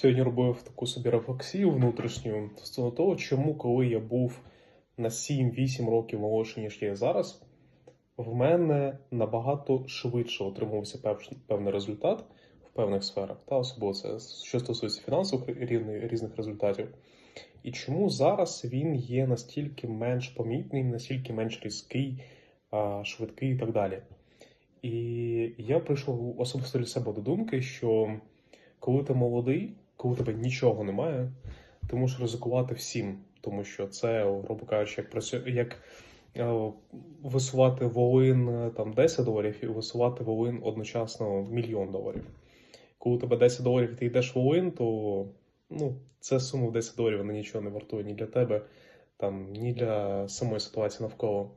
Сьогодні робив таку собі рефлексію внутрішню стосовно того, чому, коли я був на 7-8 років молодший, ніж я зараз, в мене набагато швидше отримувався пев- певний результат в певних сферах, та особливо це що стосується фінансових різних результатів. І чому зараз він є настільки менш помітний, настільки менш різкий, швидкий і так далі. І я прийшов особисто для себе до думки, що коли ти молодий, коли у тебе нічого немає, ти можеш ризикувати всім, тому що це, грубо кажучи, як працює, як е, висувати волин е, там 10 доларів і висувати волин одночасно мільйон доларів. Коли у тебе 10 доларів і ти йдеш волин, то ну, це сума в 10 доларів вона нічого не вартує ні для тебе, там, ні для самої ситуації навколо.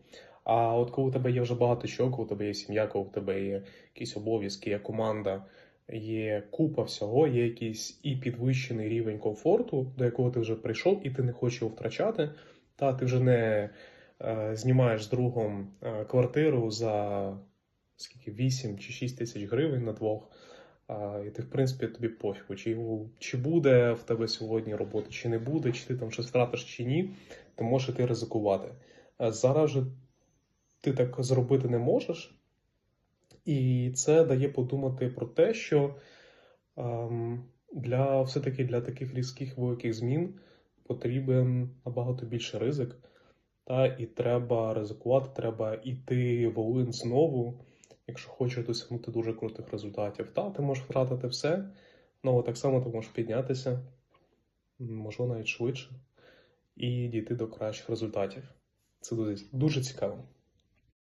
А от коли у тебе є вже багато чого, коли у тебе є сім'я, коли у тебе є якісь обов'язки, є команда, є купа всього, є якийсь і підвищений рівень комфорту, до якого ти вже прийшов, і ти не хочеш його втрачати, та ти вже не е, знімаєш з другом е, квартиру за скільки 8 чи 6 тисяч гривень на двох. І ти, в принципі, тобі пофігу, чи, чи буде в тебе сьогодні робота, чи не буде, чи ти там щось втратиш, чи ні, ти можеш іти ризикувати. А зараз же ти так зробити не можеш, і це дає подумати про те, що ем, для все-таки для таких різких великих змін потрібен набагато більше ризик. Та і треба ризикувати, треба йти волин знову, якщо хочеш досягнути дуже крутих результатів. Та ти можеш втратити все, але так само ти можеш піднятися, можливо, навіть швидше, і дійти до кращих результатів. Це дуже, дуже цікаво.